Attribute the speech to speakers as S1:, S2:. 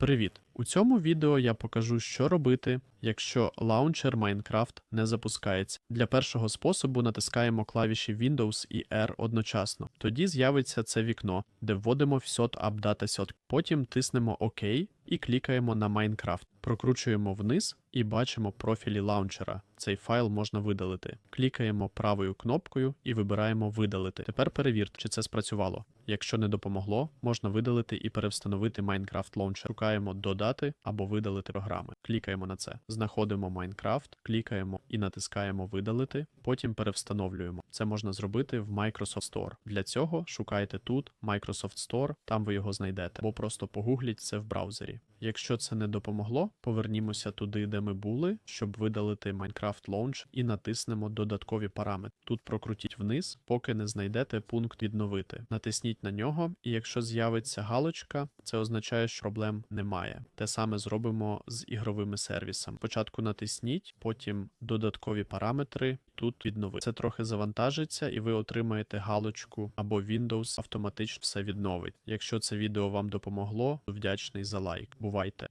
S1: Привіт! У цьому відео я покажу, що робити, якщо лаунчер Minecraft не запускається. Для першого способу натискаємо клавіші Windows і R одночасно. Тоді з'явиться це вікно, де вводимо всот update сьот. Потім тиснемо ОК і клікаємо на Minecraft. Прокручуємо вниз і бачимо профілі лаунчера. Цей файл можна видалити. Клікаємо правою кнопкою і вибираємо видалити. Тепер перевірте, чи це спрацювало. Якщо не допомогло, можна видалити і перевстановити Minecraft Launcher. Шукаємо додати або видалити програми. Клікаємо на це. Знаходимо Minecraft, клікаємо і натискаємо видалити. Потім перевстановлюємо. Це можна зробити в Microsoft Store. Для цього шукайте тут Microsoft Store, там ви його знайдете, або просто погугліть це в браузері. Якщо це не допомогло, повернімося туди, де ми були, щоб видалити Minecraft Launch і натиснемо додаткові параметри. Тут прокрутіть вниз, поки не знайдете пункт відновити. Натисніть на нього, і якщо з'явиться галочка, це означає, що проблем немає. Те саме зробимо з ігровими сервісами. Спочатку натисніть, потім додаткові параметри. Тут відновити. Це трохи завантажиться, і ви отримаєте галочку або Windows автоматично все відновить. Якщо це відео вам допомогло, то вдячний за лайк. Бувайте!